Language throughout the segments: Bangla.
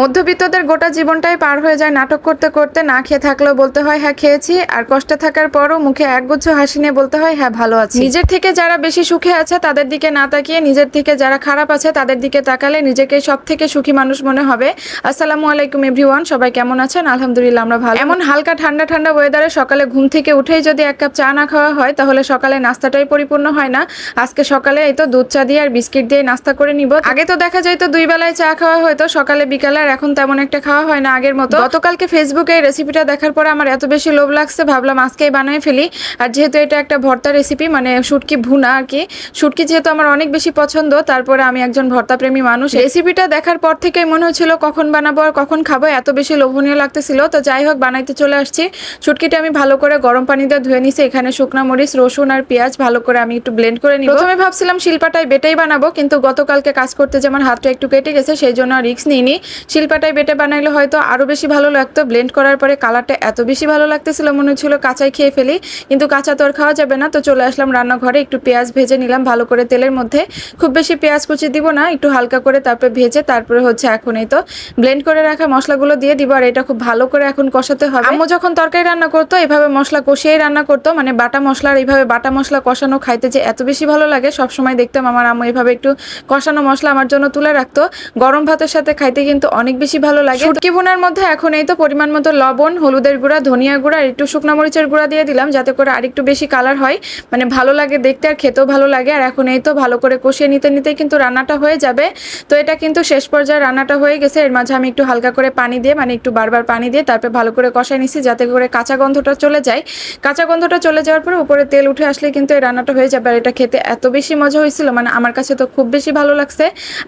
মধ্যবিত্তদের গোটা জীবনটাই পার হয়ে যায় নাটক করতে করতে, না খেয়ে থাকলেও বলতে হয় হ্যাঁ খেয়েছি। আর কষ্টে থাকার পরও মুখে একগুচ্ছ হাসি নিয়ে বলতে হয় হ্যাঁ ভালো আছি। নিজের থেকে যারা বেশি সুখে আছে, তাদের দিকে না তাকিয়ে নিজের থেকে যারা খারাপ আছে, তাদের দিকে তাকালে নিজেকে সব থেকে সুখী মানুষ মনে হবে। আসসালামু আলাইকুম, এভরিওয়ান, সবাই কেমন আছেন? আলহামদুলিল্লাহ, আমরা ভালো। এমন হালকা ঠান্ডা ঠান্ডা ওয়েদারে সকালে ঘুম থেকে উঠেই যদি এক কাপ চা না খাওয়া হয়, তাহলে সকালে নাস্তাটাই পরিপূর্ণ হয় না। আজকে সকালে এই তো দুধ চা দিয়ে আর বিস্কিট দিয়ে নাস্তা করে নিব। আগে তো দেখা যায় তো দুই বেলায় চা খাওয়া হয়তো, সকালে বিকালে আর এখন তেমন একটা খাওয়া হয় না আগের মতো। গতকালকে ফেসবুকে রেসিপিটা দেখার পরে আমার এত বেশি লোভ লাগছে, ভাবলাম আজকেই বানাই ফেলি। আর যেহেতু এটা একটা ভর্তা রেসিপি মানে শুটকি ভুনা আর কি, শুটকি যেহেতু আমার অনেক বেশি পছন্দ, তারপরে আমি একজন ভর্তা প্রেমী মানুষ রেসিপিটা দেখার পর থেকেই মনে হচ্ছিল কখন বানাবো আর কখন খাব, এত বেশি লোভনীয় লাগতেছিল। তো যাই হোক, বানাইতে চলে আসছি। শুটকিটা আমি ভালো করে গরম পানি দিয়ে ধুয়ে নিছি, এখানে শুকনা মরিচ, রসুন আর পেঁয়াজ ভালো করে আমি একটু ব্লেন্ড করে নিই প্রথমে ভাবছিলাম শিল্পাটাই বেটাই বানাবো, কিন্তু গতকালকে কাজ করতে যে আমার হাতটা একটু কেটে গেছে, সেই জন্য রিস্ক নিইনি। শিল্পাটাই বেটে বানাইলে হয়তো আরও বেশি ভালো লাগতো। ব্লেন্ড করার পরে কালারটা এত বেশি ভালো লাগতেছিল, মনে হচ্ছিল কাঁচাই খেয়ে ফেলি। কিন্তু কাঁচা তো খাওয়া যাবে না, তো চলে আসলাম রান্নাঘরে, একটু পেঁয়াজ ভেজে নিলাম ভালো করে তেলের মধ্যে। খুব বেশি পেঁয়াজ কুচি দিব না, একটু হালকা করে তারপরে ভেজে তারপরে হচ্ছে এখন এই তো ব্লেন্ড করে রাখা মশলাগুলো দিয়ে দিব, আর এটা খুব ভালো করে এখন কষাতে হবে। আম্মু যখন তরকারি রান্না করতো, এভাবে মশলা কষিয়েই রান্না করতো মানে বাটা মশলার এইভাবে বাটা মশলা কষানো খাইতে যে এত বেশি ভালো লাগে সব সময় দেখতাম আমার আম্মু এভাবে একটু কষানো মশলা আমার জন্য তুলে রাখতো। গরম ভাতের সাথে খাইতে কিন্তু অনেক বেশি ভালো লাগে। শুটকি ভুনার মধ্যে এখন এই তো পরিমাণ মতো লবণ, হলুদের গুঁড়া, ধনিয়া গুঁড়া, আর একটু শুকনো মরিচের গুঁড়া দিয়ে দিলাম যাতে করে আরেকটু বেশি কালার হয়। মানে ভালো লাগে দেখতে আর খেতেও ভালো লাগে। আর এখন এই তো ভালো করে কষিয়ে নিতে নিতে কিন্তু রান্নাটা হয়ে যাবে। তো এটা কিন্তু শেষ পর্যায়ে রান্নাটা হয়ে গেছে। এর মাঝে আমি একটু হালকা করে পানি দিয়ে মানে একটু বারবার পানি দিয়ে তারপরে ভালো করে কষাই নিছি যাতে করে কাঁচা গন্ধটা চলে যায়। কাঁচা গন্ধটা চলে যাওয়ার পরে উপরে তেল উঠে আসলে কিন্তু এই রান্নাটা হয়ে যাবে। আর এটা খেতে এত বেশি মজা হয়েছিল মানে আমার কাছে তো খুব বেশি ভালো লাগছে।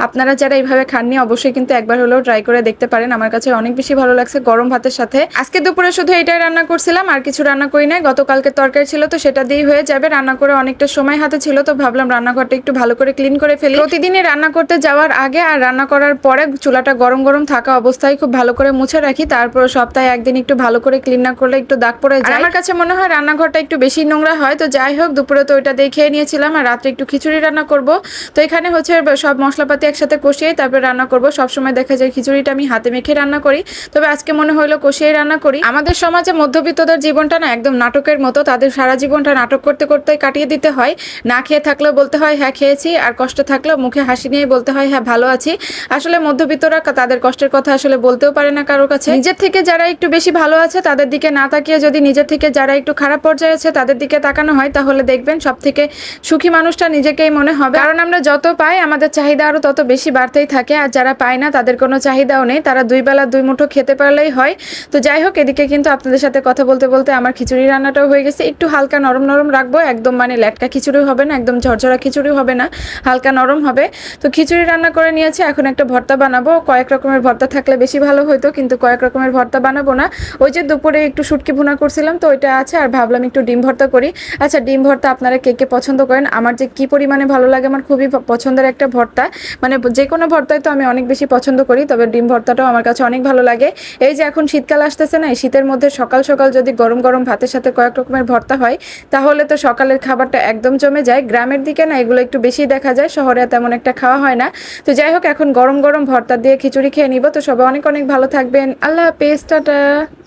আপনারা যারা এইভাবে খাননি, অবশ্যই কিন্তু একবার হলেও ট্রাই করে দেখতে পারেন। আমার কাছে অনেক বেশি ভালো লাগছে গরম ভাতের সাথে। আজকে দুপুরে শুধু এটাই রান্না করছিলাম, আর কিছু রান্না করি নাই। গতকালকে তরকারি ছিল তো সেটা দিয়েই হয়ে যাবে। রান্না করে অনেকটা সময় হাতে ছিল তো ভাবলাম রান্নাঘরটা একটু ভালো করে ক্লিন করে ফেলি। প্রতিদিনই রান্না করতে যাওয়ার আগে আর রান্না করার পরে চুলাটা গরম গরম থাকা অবস্থায় খুব ভালো করে মুছে রাখি। তারপর সপ্তাহে একদিন একটু ভালো করে ক্লিন না করলে একটু দাগ পড়ে যায়। আমার কাছে মনে হয় রান্নাঘরটা একটু বেশি নোংরা হয়, তো যাই হোক দুপুরে তো ওইটা দিয়ে খেয়ে নিয়েছিলাম, আর রাত্রে একটু খিচুড়ি রান্না করব। তো এখানে হচ্ছে সব মশলাপাতি একসাথে কষিয়ে তারপর রান্না করব। সবসময় দেখা যায় খিচুড়িটা আমি হাতে মেখে রান্না করি। তবে আজকে মনে হলো কষিয়ে রান্না করি। আমাদের সমাজে মধ্যবিত্তদের জীবনটা না একদম নাটকের মতো। তাদের সারা জীবনটা নাটক করতে করতে কাটিয়ে দিতে হয়। না খেয়ে থাকলেও বলতে হয় হ্যাঁ খেয়েছি। আর কষ্ট থাকলেও মুখে হাসি নিয়ে বলতে হয় হ্যাঁ ভালো আছি। আসলে মধ্যবিত্তরা তাদের কষ্টের কথা আসলে বলতেও পারে না কারোর কাছে। নিজের থেকে যারা একটু বেশি ভালো আছে, তাদের দিকে না তাকিয়ে যদি নিজের থেকে যারা একটু খারাপ পর্যায়ে আছে, তাদের দিকে তাকানো হয়, তাহলে দেখবেন সব থেকে সুখী মানুষটা নিজেকেই মনে হবে। কারণ আমরা যত পাই, আমাদের চাহিদা আরও তত বেশি বাড়তেই থাকে। আর যারা পায় না, তাদের কোনো চাহিদাও নেই, তারা দুই বেলা দুই মুঠো খেতে পারলেই হয়। তো যাই হোক, এদিকে কিন্তু আপনাদের সাথে কথা বলতে বলতে আমার খিচুড়ি রান্নাটাও হয়ে গেছে। একটু হালকা নরম নরম রাখব, একদম মানে ল্যাটকা খিচুড়ি হবে না, একদম ঝরঝরা খিচুড়ি হবে না, হালকা নরম হবে। তো খিচুড়ি রান্না করে নিয়েছি, এখন একটা ভর্তা বানাবো। কয়েক রকমের ভর্তা থাকলে বেশি ভালো হতো কিন্তু কয়েক রকমের ভর্তা বানাবো না। ওই যে দুপুরে একটু শুটকি ভুনা করছিলাম, তো ওইটা আছে, আর ভাবলাম একটু ডিম ভর্তা করি। আচ্ছা ডিম ভর্তা আপনারা কে কে পছন্দ করেন? আমার যে কি পরিমাণে ভালো লাগে, আমার খুবই পছন্দের একটা ভর্তা। মানে যে কোনো ভর্তায় তো আমি অনেক বেশি পছন্দ করি, তবে ডিম ভর্তাটাও আমার কাছে অনেক ভালো লাগে। এই যে এখন শীতকাল আসতেছে না, এই শীতের মধ্যে সকাল সকাল যদি গরম গরম ভাতের সাথে কয়েক রকমের ভর্তা হয়, তাহলে তো সকালের খাবারটা একদম জমে যায়। গ্রামের দিকে না, এগুলো একটু বেশি দেখা যায়, শহরে তেমন একটা খাওয়া হয় না। তো যাই হোক, এখন গরম গরম ভর্তা দিয়ে খিচুড়ি খেয়ে নিব। তো সবাই অনেক অনেক ভালো থাকবেন। আল্লাহ পেস্টাটা টাটা।